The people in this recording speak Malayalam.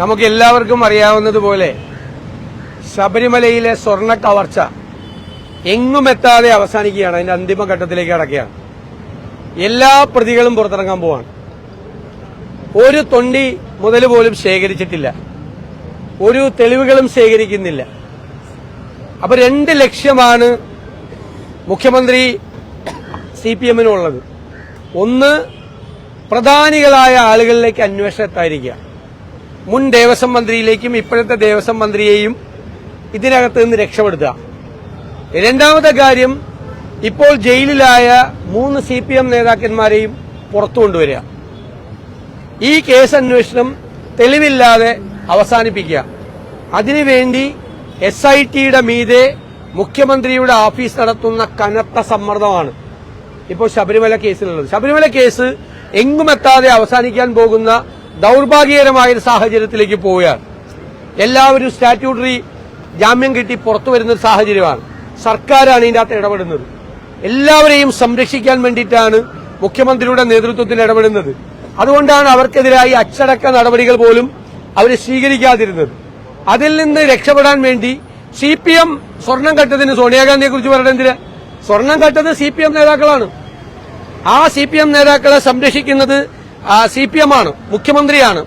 നമുക്ക് എല്ലാവർക്കും അറിയാവുന്നതുപോലെ ശബരിമലയിലെ സ്വർണ കവർച്ച എങ്ങും എത്താതെ അവസാനിക്കുകയാണ്. അതിന്റെ അന്തിമ ഘട്ടത്തിലേക്ക് കടക്കുകയാണ്. എല്ലാ പ്രതികളും പുറത്തിറങ്ങാൻ പോവാണ്. ഒരു തൊണ്ടി മുതൽ പോലും ശേഖരിച്ചിട്ടില്ല. ഒരു തെളിവുകളും ശേഖരിക്കുന്നില്ല. അപ്പൊ രണ്ട് ലക്ഷ്യമാണ് മുഖ്യമന്ത്രി സി പി എമ്മിനുള്ളത്. ഒന്ന് പ്രധാനികളായ ആളുകളിലേക്ക് അന്വേഷണം എത്താതിരിക്കുക. മുൻ ദേവസ്വം മന്ത്രിയിലേക്കും ഇപ്പോഴത്തെ ദേവസ്വം മന്ത്രിയെയും ഇതിനകത്ത് നിന്ന് രക്ഷപ്പെടുത്തുക. രണ്ടാമത്തെ കാര്യം ഇപ്പോൾ ജയിലിലായ മൂന്ന് സി പി എം നേതാക്കന്മാരെയും പുറത്തു കൊണ്ടുവരിക. ഈ കേസ് അന്വേഷണം തെളിവില്ലാതെ അവസാനിപ്പിക്കുക. അതിനുവേണ്ടി എസ് ഐ ടിയുടെ മീതെ മുഖ്യമന്ത്രിയുടെ ഓഫീസ് നടത്തുന്ന കനത്ത സമ്മർദ്ദമാണ് ഇപ്പോൾ ശബരിമല കേസിലുള്ളത്. ശബരിമല കേസ് എങ്ങുമെത്താതെ അവസാനിക്കാൻ പോകുന്ന ദൗർഭാഗ്യകരമായ ഒരു സാഹചര്യത്തിലേക്ക് പോവുകയാണ്. എല്ലാവരും സ്റ്റാറ്റ്യൂട്ടറി ജാമ്യം കിട്ടി പുറത്തു വരുന്ന ഒരു സാഹചര്യമാണ്. സർക്കാരാണ് ഇതിന്റെ അകത്ത് ഇടപെടുന്നത്. എല്ലാവരെയും സംരക്ഷിക്കാൻ വേണ്ടിയിട്ടാണ് മുഖ്യമന്ത്രിയുടെ നേതൃത്വത്തിൽ ഇടപെടുന്നത്. അതുകൊണ്ടാണ് അവർക്കെതിരായി അച്ചടക്ക നടപടികൾ പോലും അവർ സ്വീകരിക്കാതിരുന്നത്. അതിൽ നിന്ന് രക്ഷപ്പെടാൻ വേണ്ടി സി പി എം സ്വർണം കട്ടതിന് സോണിയാഗാന്ധിയെ കുറിച്ച് പറയണെന്തിന് സ്വർണം കട്ടത് സി പി എം നേതാക്കളാണ്. ആ സി പി എം നേതാക്കളെ സംരക്ഷിക്കുന്നത് സി പി എം ആണ് മുഖ്യമന്ത്രിയാണ്.